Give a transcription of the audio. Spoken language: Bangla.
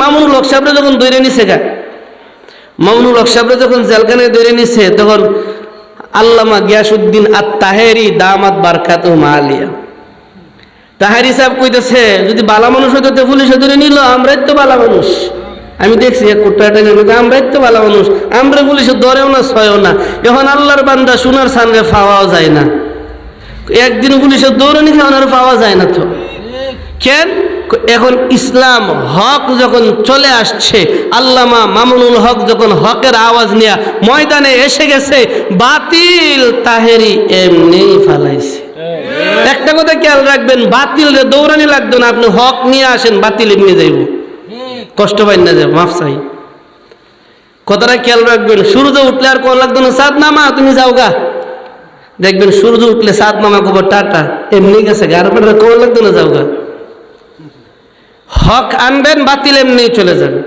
মামুনুল হক সাহেবরা যখন দৈরে নিছে গা, মামুনুল হক সাহেবরা যখন জেলখানায় দৈরে নিছে, তখন আল্লামা গিয়াসুদ্দিন আত তাহেরি দামাত বারকাত মালিয়া তাহারি সাহেব কইতেছে, যদি বালা মানুষ হতো তো পুলিশে ধরে নিল, আমরাই তো বালা মানুষ। আমি দেখছি এক কোটাটা আমরাই তো বালা মানুষ, আমরা পুলিশে ধরেও না ছয়ও না। এখন আল্লাহর বান্দা সোনার সানরে পাওয়াও যায় না। একদিন পুলিশে দৌড়ানি আর পাওয়া যায় না তো। কেন? এখন ইসলাম হক যখন চলে আসছে, আল্লামা মামুনুল হক যখন হকের আওয়াজ নিয়ে ময়দানে এসে গেছে, বাতিল তাহেরি এমনি ফালাইছে। একটা কথা খেয়াল রাখবেন, বাতিল দৌড়ানি লাগতো না, আপনি হক নিয়ে আসেন, বাতিল এমনি যাইব। কষ্ট পাই না যাব মাফ চাই। কথাটা খেয়াল রাখবেন, সূর্য উঠলে আর কোন লাগতো না, সাত নামা তুমি যাও গা। দেখবেন সূর্য উঠলে সাত মামা কবর, টাটা, এমনি গেছে গার পেটে কোন লাগতো না, যাও গা। হক আনবেন বাতিল এমনি চলে যাবে।